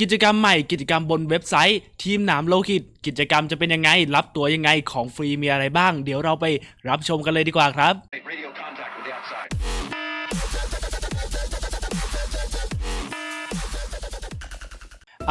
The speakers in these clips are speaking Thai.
กิจกรรมใหม่กิจกรรมบนเว็บไซต์ ทีมหนามโลคิตกิจกรรมจะเป็นยังไง รับตัวยังไงของฟรีมีอะไรบ้าง เดี๋ยวเราไปรับชมกันเลยดีกว่าครับ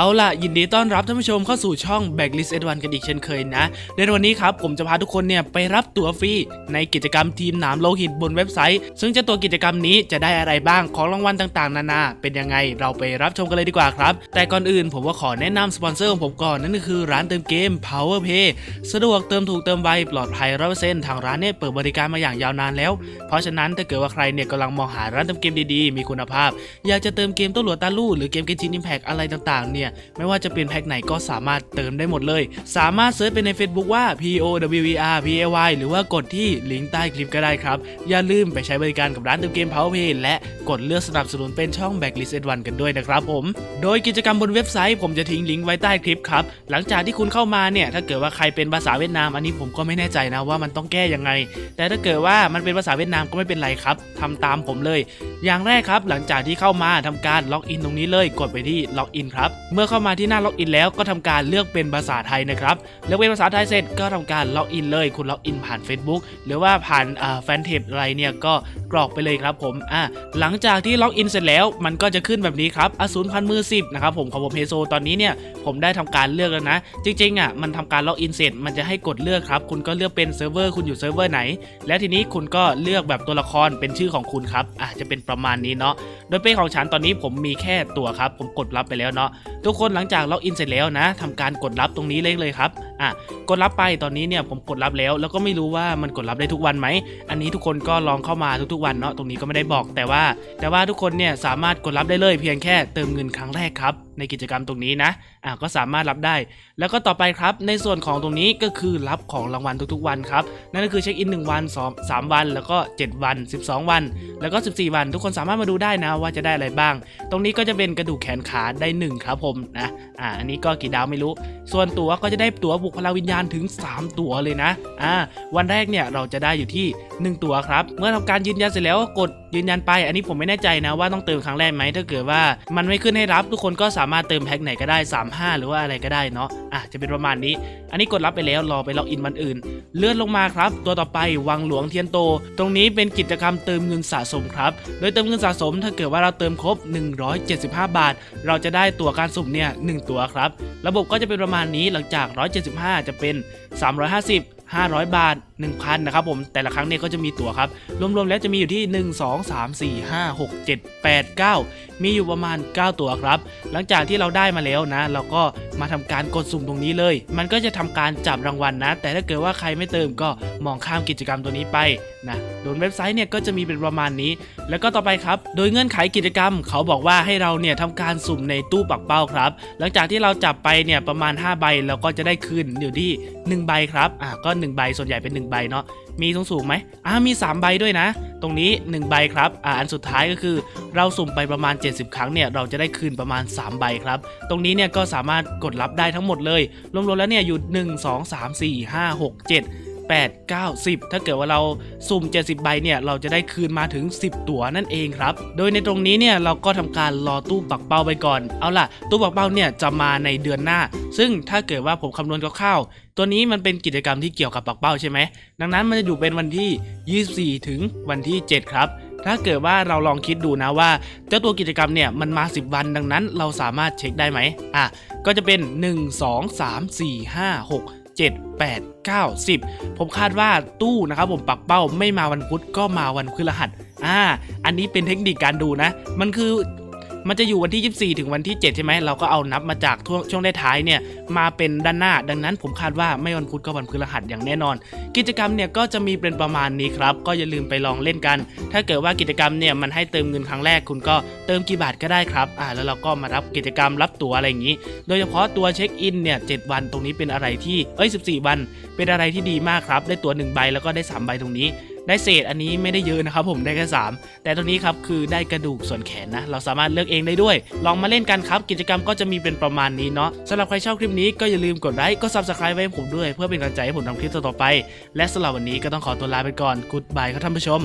เอาล่ะยินดีต้อนรับท่านผู้ชมเข้าสู่ช่อง Backlist N1 กันอีกเช่นเคยนะ ในวันนี้ครับผมจะพาทุกคนเนี่ยไปรับตั๋วฟรีในกิจกรรมทีมหนามโลหิตบนเว็บไซต์ ซึ่งเจะตัวกิจกรรมนี้จะได้อะไรบ้างของรางวัลต่างๆ นานา เป็นยังไงเราไปรับชมกันเลยดีกว่าครับ แต่ก่อนอื่นผมว่าขอแนะนำสปอนเซอร์ของผมก่อนนั่นก็คือร้านเติมเกม Power Pay สะดวกเติมถูกเติมไวปลอดภัยร้อยเปอร์เซ็นต์ทางร้านเนี่ยเปิดบริการมาอย่างยาวนานแล้ว เพราะฉะนั้นถ้าเกิดว่าใครเนี่ยกำลังมองหาร้านเติมเกมดีๆ มีคุณภาพ อยากจะเติมเกมตัวหลวตาลู่หรือเกมเกนชินอิมแพกอะไรต่างๆเนี่ยไม่ว่าจะเป็นแพ็คไหนก็สามารถเติมได้หมดเลย สามารถเซิร์ชไปใน Facebook ว่า P O W E R P A Y หรือว่ากดที่ลิงก์ใต้คลิปก็ได้ครับ อย่าลืมไปใช้บริการกับร้านเติมเกม Power Pay และกดเลือกสนับสนุนเป็นช่อง Backlist N1 กันด้วยนะครับผม โดยกิจกรรมบนเว็บไซต์ผมจะทิ้งลิงก์ไว้ใต้คลิปครับ หลังจากที่คุณเข้ามาเนี่ยถ้าเกิดว่าใครเป็นภาษาเวียดนามอันนี้ผมก็ไม่แน่ใจนะว่ามันต้องแก้ยังไง แต่ถ้าเกิดว่ามันเป็นภาษาเวียดนามก็ไม่เป็นไรครับทำตามผมเลย อย่างแรกครับ หลังจากที่เข้ามาทำการล็อกอินตรงนี้เลย กดไปที่ล็อกอินครับเมื่อเข้ามาที่หน้าล็อกอินแล้วก็ทำการเลือกเป็นภาษาไทยนะครับเลือกเป็นภาษาไทยเสร็จก็ทำการล็อกอินเลยคุณล็อกอินผ่าน Facebook หรือว่าผ่านแฟนเพจอะไรเนี่ยก็กรอกไปเลยครับผมอ่าหลังจากที่ล็อกอินเสร็จแล้วมันก็จะขึ้นแบบนี้ครับอสูรพันมือ10นะครับผมของผมเฮโซตอนนี้เนี่ยผมได้ทำการเลือกแล้วนะ จริงๆอะมันทำการล็อกอินเสร็จมันจะให้กดเลือกครับคุณก็เลือกเป็นเซิร์ฟเวอร์คุณอยู่เซิร์ฟเวอร์ไหน และทีนี้คุณก็เลือกแบบตัวละครเป็นชื่อของคุณครับอะจะเป็นประมาณนี้เนาะโดยเป้ของฉันตอนนี้ผมมีแค่ตัวครับ ผมกดรับไปแล้วเนาะทุกคนหลังจากล็อกอินเสร็จแล้วนะทำการกดรับตรงนี้เลยเลยครับ อะกดรับไปตอนนี้เนี่ยผมกดรับแล้ว แล้วก็ไม่รู้ว่ามันกดรับได้ทุกวันไหม อันนี้ทุกคนก็ลองเข้ามาทุกๆวันเนาะตรงนี้ก็ไม่ได้บอก แต่ว่า แต่ว่าทุกคนเนี่ยสามารถกดรับได้เลยเพียงแค่เติมเงินครั้งแรกครับในกิจกรรมตรงนี้นะอะก็สามารถรับได้ แล้วก็ต่อไปครับ ในส่วนของตรงนี้ก็คือรับของรางวัลทุกๆวันครับ นั่นก็คือเช็คอิน 1 วัน2 3วัน แล้วก็ 7 วัน 12 วัน แล้วก็ 14 วัน ทุกคนสามารถมาดูได้นะว่าจะได้อะไรบ้าง ตรงนี้ก็จะเป็นกระดูกแขนขาได้ 1 ครับผมนะ อ่า อันนี้ก็กี่ดาวไม่รู้ ส่วนตัวก็จะได้ตั๋วบุกพลังวิญญาณถึง 3 ตัวเลยนะ อ่า วันแรกเนี่ยเราจะได้อยู่ที่ 1 ตัวครับ เมื่อทำการยืนยันเสร็จแล้วก็กดยืนยันไป อันนี้ผมไม่แน่ใจนะว่าต้องเติมครั้งแรกไหมถ้าเกิดว่ามันไม่ขึ้นให้รับทุกคนก็สามารถเติมแพ็คไหนก็ได้ 35 หรือว่าอะไรก็ได้เนาะอะจะเป็นประมาณนี้ อันนี้กดรับไปแล้วรอไปล็อกอินวันอื่น เลื่อนลงมาครับ ตัวต่อไปวังหลวงเทียนโต ตรงนี้เป็นกิจกรรมเติมเงินสะสมครับ โดยเติมเงินสะสมถ้าเกิดว่าเราเติมครบ 175 บาท เราจะได้ตั๋วการสุ่มเนี่ย1ตั๋วครับ ระบบก็จะเป็นประมาณนี้หลังจาก 175 จะเป็น 350 500 บาท 1,000นะครับผมแต่ละครั้งเนี่ยก็จะมีตั๋วครับ รวมๆแล้วจะมีอยู่ที่ 1 2 3 4 5 6 7 8 9 มีอยู่ประมาณ 9 ตั๋วครับ หลังจากที่เราได้มาแล้วนะ เราก็มาทำการกดสุ่มตรงนี้เลย มันก็จะทำการจับรางวัลนะ แต่ถ้าเกิดว่าใครไม่เติมก็มองข้ามกิจกรรมตัวนี้ไป นะโดยเว็บไซต์เนี่ยก็จะมีเป็นประมาณนี้ แล้วก็ต่อไปครับ โดยเงื่อนไขกิจกรรม เขาบอกว่าให้เราเนี่ยทำการสุ่มในตู้ปักเป้าครับ หลังจากที่เราจับไปเนี่ยประมาณ 5 ใบเราก็จะได้คืนอยู่ที่ 1 ใบครับอะก็ 1 ใบส่วนใหญ่เป็น 1 ใบเนาะมีสูงสูงไหมอ่ามี 3 ใบด้วยนะ ตรงนี้ 1 ใบครับอ่าอันสุดท้ายก็คือ เราสุ่มไปประมาณ 70 ครั้งเนี่ยเราจะได้คืนประมาณ 3 ใบครับ ตรงนี้เนี่ยก็สามารถกดรับได้ทั้งหมดเลย รวมๆแล้วเนี่ยอยู่ 1 2 3 4 5 6 7 8 9 10 ถ้าเกิดว่าเราสุ่ม 70 ใบเนี่ย เราจะได้คืนมาถึง 10 ตั๋วนั่นเองครับ โดยในตรงนี้เนี่ยเราก็ทำการรอตู้ปักเป้าไปก่อน เอาล่ะ ตู้ปักเป้าเนี่ยจะมาในเดือนหน้า ซึ่งถ้าเกิดว่าผมคำนวณคร่าวๆตัวนี้มันเป็นกิจกรรมที่เกี่ยวกับปักเป้าใช่ไหม ดังนั้นมันจะอยู่เป็นวันที่ 24 ถึงวันที่ 7 ครับถ้าเกิดว่าเราลองคิดดูนะว่าเจ้าตัวกิจกรรมเนี่ยมันมา 10 วันดังนั้นเราสามารถเช็คได้ไหมอะก็จะเป็น 1 2 3 4 5 6 7 8 9 10 ผมคาดว่าตู้นะครับผมปักเป้าไม่มาวันพุธก็มาวันพฤหัสอ่า อันนี้เป็นเทคนิคการดูนะ มันคือ มันจะอยู่วันที่ 24 ถึงวันที่ 7 ใช่ไหมเราก็เอานับมาจากช่วงช่วงท้ายเนี่ยมาเป็นด้านหน้า ดังนั้นผมคาดว่าไม่วันพุธก็วันพฤหัสอย่างแน่นอน กิจกรรมเนี่ยก็จะมีเป็นประมาณนี้ครับ ก็อย่าลืมไปลองเล่นกัน ถ้าเกิดว่ากิจกรรมเนี่ยมันให้เติมเงินครั้งแรกคุณก็เติมกี่บาทก็ได้ครับอ่าแล้วเราก็มารับกิจกรรมรับตั๋วอะไรอย่างนี้ โดยเฉพาะตัวเช็คอินเนี่ย7วันตรงนี้เป็นอะไรที่เอ้ย 14 วัน เป็นอะไรที่ดีมากครับ ได้ตั๋ว1ใบแล้วก็ได้ 3 ใบตรงนี้ ได้เศษอันนี้ไม่ได้เยอะนะครับผมได้แค่3แต่ตอนนี้ครับคือได้กระดูกส่วนแขนนะ เราสามารถเลือกเองได้ด้วย ลองมาเล่นกันครับ กิจกรรมก็จะมีเป็นประมาณนี้เนาะสำหรับใครชอบคลิปนี้ก็อย่าลืมกดไลค์ก็ subscribe ไว้ให้ผมด้วย เพื่อเป็นกำลังใจให้ผมทำคลิปต่อไป และสำหรับวันนี้ก็ต้องขอตัวลาไปก่อน Goodbye ครับท่านผู้ชม